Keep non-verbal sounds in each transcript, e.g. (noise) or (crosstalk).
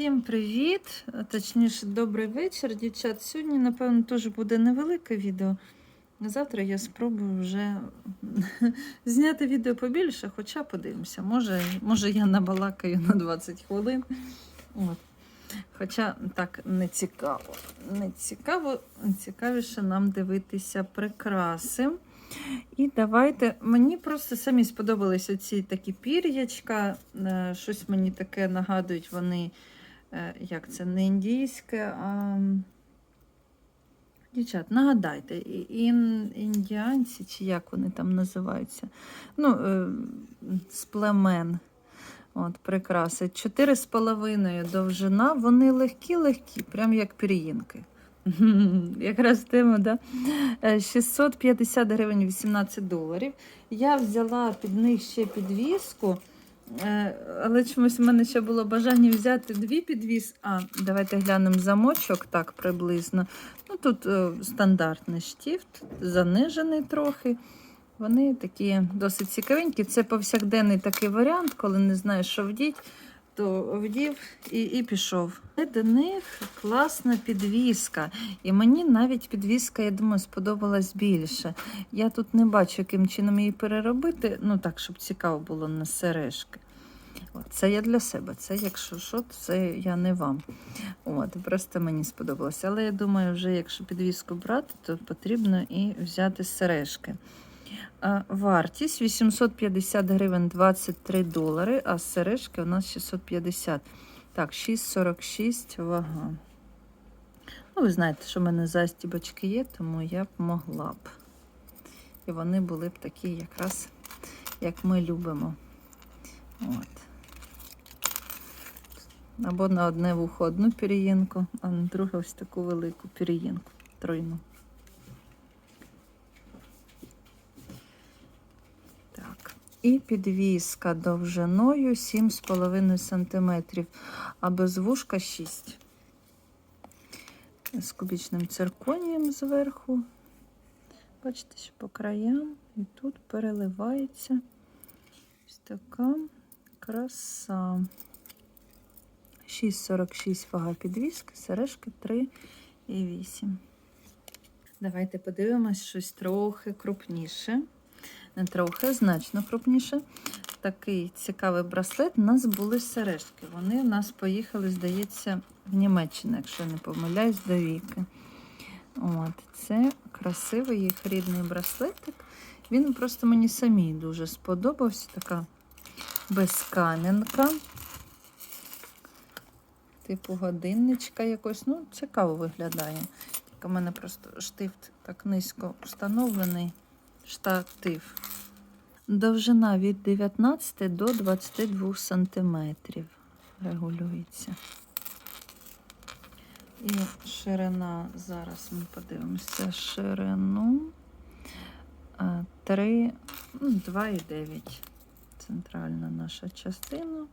Всім привіт! Точніше, добрий вечір, дівчат. Сьогодні, напевно, теж буде невелике відео. Завтра я спробую вже (laughs) зняти відео побільше, хоча подивимося. Може, може я набалакаю на 20 хвилин. От. Хоча так не цікаво. Не цікаво, цікавіше нам дивитися прикраси. І давайте. Мені просто самі сподобались оці такі пір'ячка. Е, Щось мені таке нагадують вони, як це, не індійське, а. Дівчат, нагадайте, ін, індіанці, чи як вони там називаються? Ну, е, з племен. От, прикраси. Чотири з половиною довжина, вони легкі-легкі, прям як пір'їнки. (laughs) Якраз тема, да? Е, 650 гривень 18 доларів. Я взяла під них ще підвіску, е, але чомусь в мене ще було бажання взяти дві підвіс. А, давайте глянемо замочок так приблизно. Ну, тут е, стандартний штіфт, занижений трохи. Вони такі досить цікавенькі. Це повсякденний такий варіант, коли не знаєш, що вдіть, то вдів і, і пішов. До них класна підвіска. І мені навіть підвіска, я думаю, сподобалась більше. Я тут не бачу, яким чином її переробити, ну так, щоб цікаво було на сережки. Це я для себе. Це, якщо що, це я не вам. От, просто мені сподобалося. Але я думаю, вже якщо підвіску брати, то потрібно і взяти сережки. А, Вартість 850 гривень 23 долари, а сережки у нас 650. Так, 6,46 вага. Ну, ви знаєте, що в мене застібочки є, тому я б могла б. І вони були б такі якраз, як ми любимо. От. Або на одне вухо одну пір'їнку, а на друге ось таку велику пір'їнку тройну. Так. І підвіска довжиною 7,5 см, а без вушка 6 з кубічним цирконієм зверху. Бачите, що по краям і тут переливається ось така краса. 6,46 вага підвіски, сережки 3,8. Давайте подивимось щось трохи крупніше. Не трохи, значно крупніше. Такий цікавий браслет. У нас були сережки. Вони у нас поїхали, здається, в Німеччину, якщо не помиляюсь, до віки. От, це красивий їх рідний браслетик. Він просто мені самій дуже сподобався. Така безкам'янка. Типу годинничка якось. Ну, цікаво виглядає. Тільки в мене просто штифт так низько встановлений. Штатив. Довжина від 19 до 22 сантиметрів регулюється. І ширина, зараз ми подивимося ширину 3, 2,9. Центральна наша частина.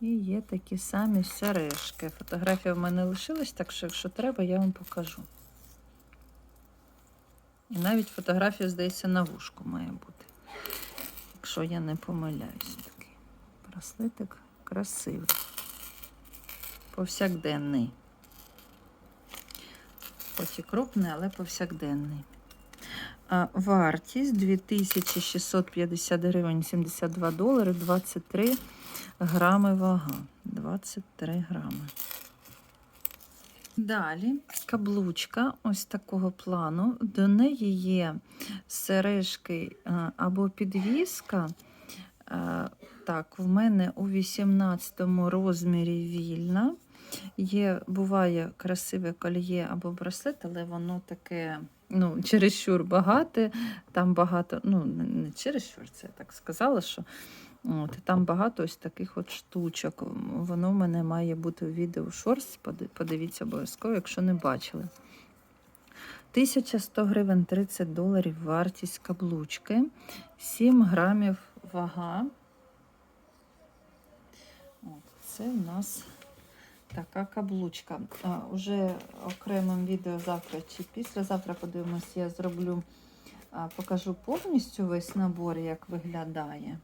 І є такі самі сережки. Фотографія в мене лишилась, так що, якщо треба, я вам покажу. І навіть фотографія, здається, на вушку має бути. Якщо я не помиляюсь, такий браслетик красивий. Повсякденний. Хоч і крупний, але повсякденний. Вартість 2650 гривень 72 долари 23 грами вага. 23 грами. Далі каблучка ось такого плану. До неї є сережки е, або підвіска. Е, Так, в мене у 18 розмірі вільна. Є, буває красиве кольє або браслет, але воно таке, ну, чересчур багате. Там багато, ну, не чересчур, це я так сказала, що От, там багато ось таких от штучок. Воно в мене має бути у відео шорс. Подивіться обов'язково, якщо не бачили. 1100 гривень 30 доларів вартість каблучки. 7 грамів вага. От, це у нас така каблучка. А, уже окремим відео завтра чи післязавтра подивимось, я зроблю, покажу повністю весь набор, як виглядає.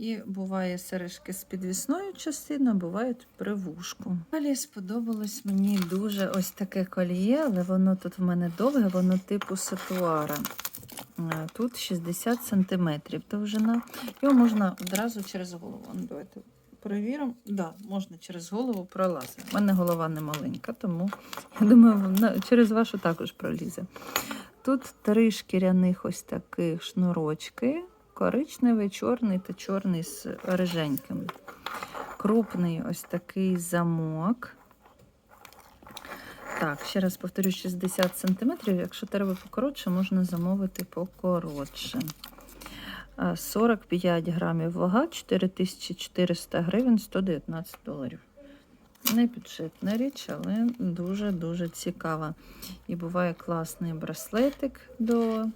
І буває сережки з підвісною частиною, бувають при вушку. Далі сподобалось мені дуже ось таке кольє, але воно тут в мене довге, воно типу сатуара. Е, Тут 60 см довжина. Його можна одразу через голову. Ну, Давайте перевіримо. Да, можна через голову пролазити. У мене голова не маленька, тому я думаю, через вашу також пролізе. Тут три шкіряних ось таких шнурочки. Коричневий, чорний та чорний з риженьким. Крупний ось такий замок. Так, ще раз повторю, 60 см. Якщо треба покоротше, можна замовити покоротше. 45 грамів вага, 4400 гривень, 119 доларів. Не бюджетна річ, але дуже-дуже цікава. І буває класний браслетик до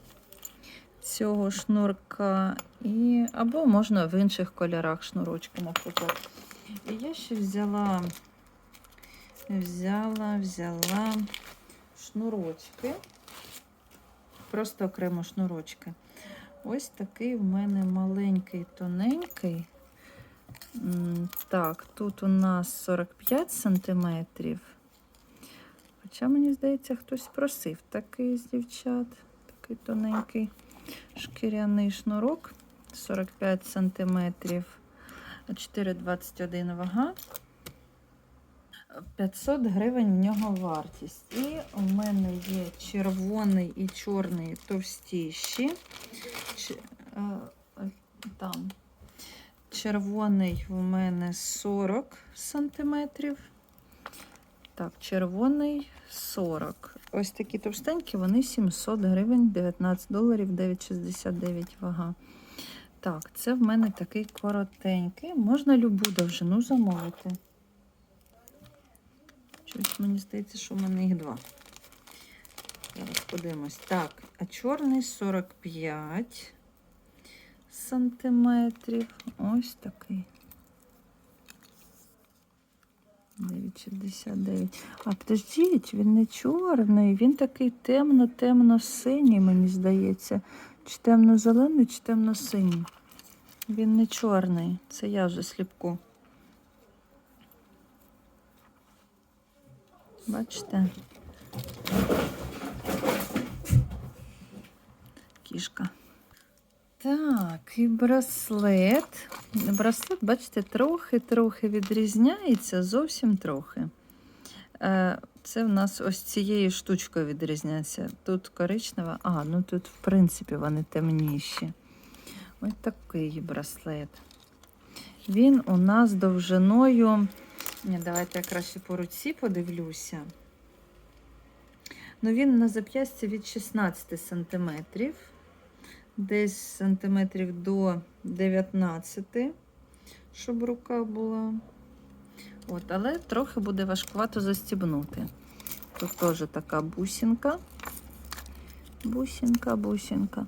цього шнурка. І, або можна в інших кольорах шнурочки, наприклад. І я ще взяла, взяла, взяла шнурочки. Просто окремо шнурочки. Ось такий в мене маленький, тоненький. Так, тут у нас 45 сантиметрів. Хоча, мені здається, хтось просив такий з дівчат. Такий тоненький шкіряний шнурок. 45 сантиметрів. 4,21 вага. 500 гривень в нього вартість. І у мене є червоний і чорний товстіші. Ч- е, Там. Червоний в мене 40 сантиметрів. Так, червоний 40. Ось такі товстенькі, вони 700 гривень, 19 доларів, 9,69 вага. Так, це в мене такий коротенький. Можна любу довжину замовити. Щось мені здається, що в мене їх два. Зараз подивимось. Так, а чорний 45 сантиметрів. Ось такий. 9,69. А подождіть, він не чорний, він такий темно-темно-синій, мені здається. Чи темно-зелений, чи темно-синій. Він не чорний. Це я вже сліпку. Бачите? Кішка. Так, і браслет. Браслет, бачите, трохи-трохи відрізняється, зовсім трохи. Е, Це в нас ось цією штучкою відрізняється. Тут коричнева, а, ну тут, в принципі, вони темніші. Ось такий браслет. Він у нас довжиною. Ні, давайте я краще по руці подивлюся. Ну, він на зап'ясті від 16 сантиметрів десь сантиметрів до 19, щоб рука була. От, але трохи буде важкувато застібнути. Тут теж така. Бусинка, бусинка.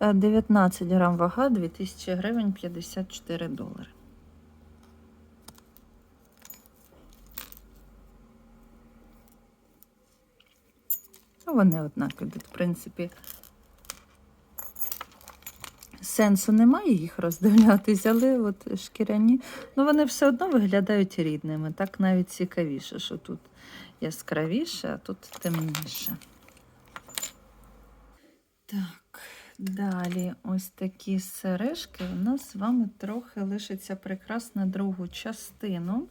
Е, 19 грам вага, 2000 гривень, 54 долари. Ну, вони однакові, в принципі, сенсу немає їх роздивлятись, але от шкіряні, ну вони все одно виглядають рідними. Так навіть цікавіше, що тут яскравіше, а тут темніше. Так, далі ось такі сережки. У нас з вами трохи лишиться прикрас на другу частину.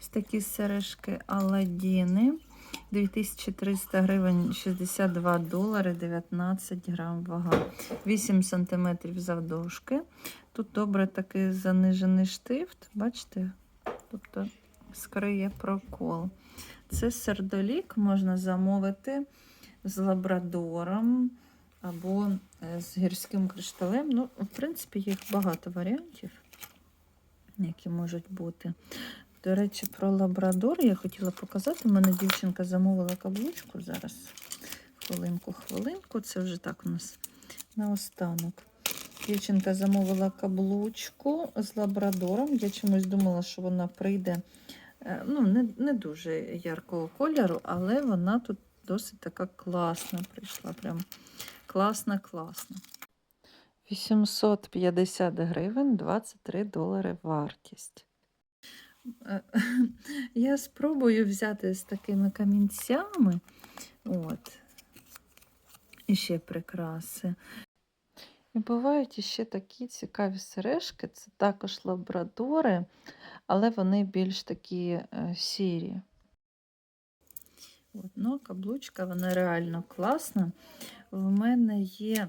Ось такі сережки Аладдіни. 2300 гривень 62 долари 19 грам вага. 8 сантиметрів завдовжки. Тут добре такий занижений штифт, бачите? Тобто скриє прокол. Це сердолік можна замовити з лабрадором або е, з гірським кришталем. Ну, в принципі, їх багато варіантів, які можуть бути. До речі, про лабрадор я хотіла показати. У мене дівчинка замовила каблучку зараз. Хвилинку, хвилинку. Це вже так у нас наостанок. Дівчинка замовила каблучку з лабрадором. Я чомусь думала, що вона прийде е, ну, не, не дуже яркого кольору, але вона тут досить така класна прийшла. Прям класна, класна. 850 гривень, 23 долари вартість. (laughs) Я спробую взяти з такими камінцями. От. І ще прикраси. І бувають іще такі цікаві сережки. Це також лабрадори, але вони більш такі е, сірі. От, ну, каблучка, вона реально класна. В мене є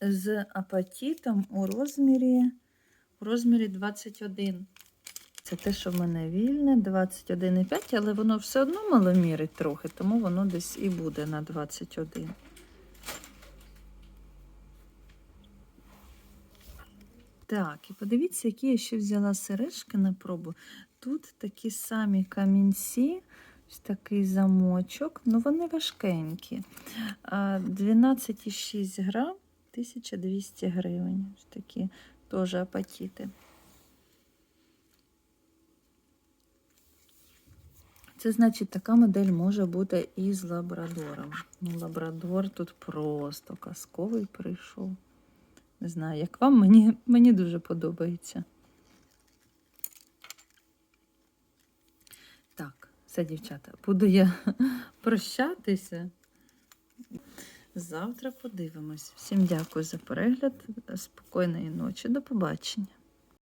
з апатитом у розмірі, у розмірі 21. Це те, що в мене вільне, 21,5, але воно все одно маломірить трохи, тому воно десь і буде на 21. Так, і подивіться, які я ще взяла сережки на пробу. Тут такі самі камінці, ось такий замочок, ну вони важкенькі. 12,6 грам, 1200 гривень. Ось такі теж апатити. Це значить, така модель може бути і з лабрадором. Ну, лабрадор тут просто казковий прийшов. Не знаю, як вам, мені, мені дуже подобається. Так, все, дівчата, буду я (laughs) прощатися. Завтра подивимось. Всім дякую за перегляд. Спокійної ночі. До побачення.